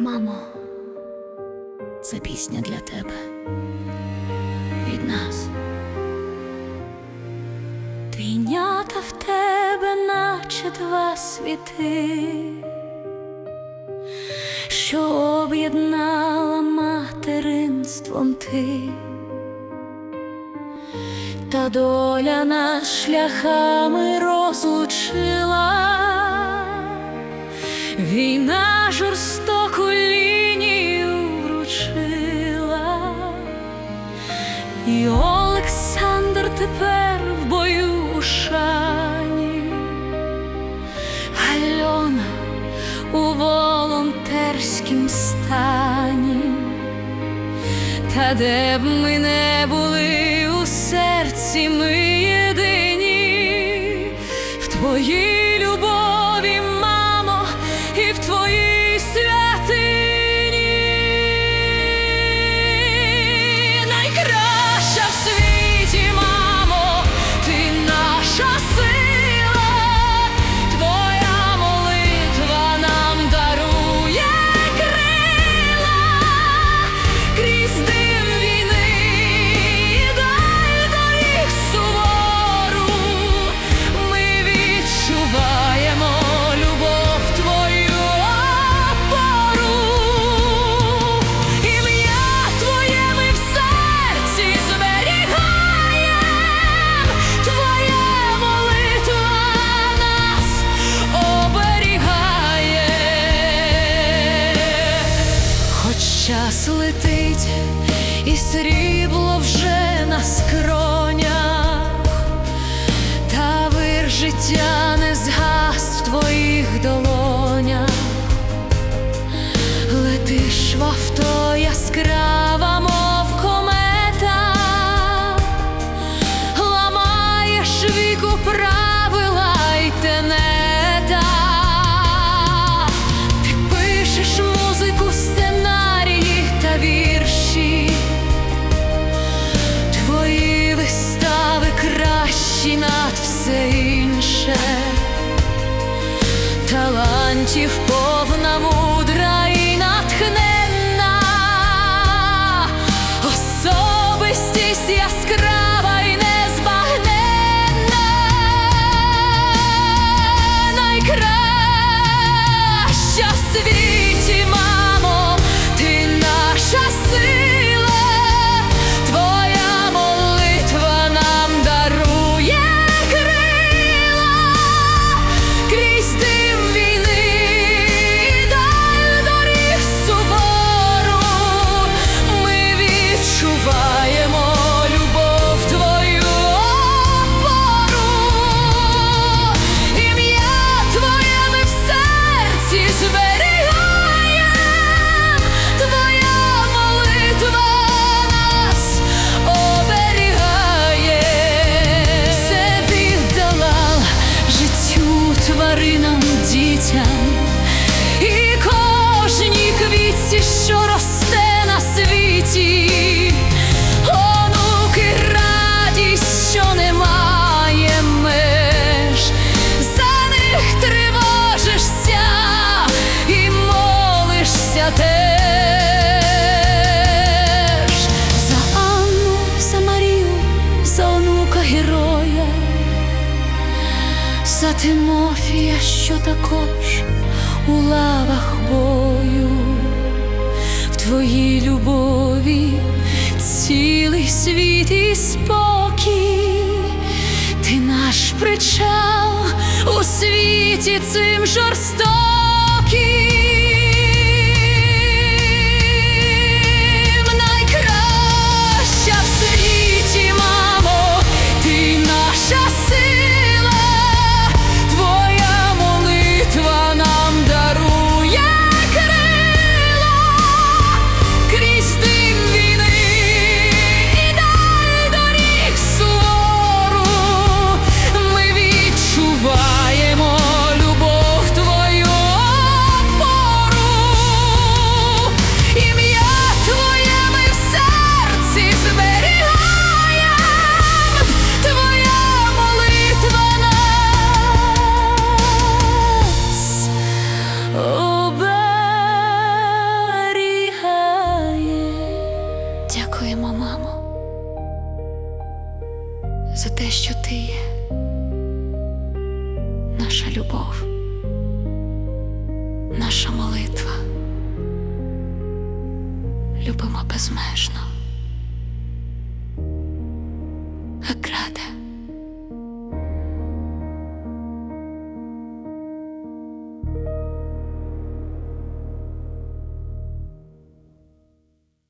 Мамо, це пісня для тебе. Від нас. Трійнята в тебе, наче два світи, що об'єднала материнством ти, та доля нас шляхами розлучила. Війна жорстоку бою у Альона у волонтерськім стані, та де б ми не були у серці, ми єдині в твоїй любові, мамо, і в твоїй святині. І кращі над все інше. Талантів повна мудра і натхненна, особистість яскрава і незбагненна, найкраща в тваринам дітям. І кожній квітці, що росте на світі, онуки радість, що немає меж, за них тривожишся і молишся теж. За Анну, за Марію, за онука героя. За Тимофія, що також у лавах бою, в твоїй любові цілий світ і спокій, ти наш причал у світі цим жорстоким. Що ти є. Наша любов, наша молитва. Любимо безмежно.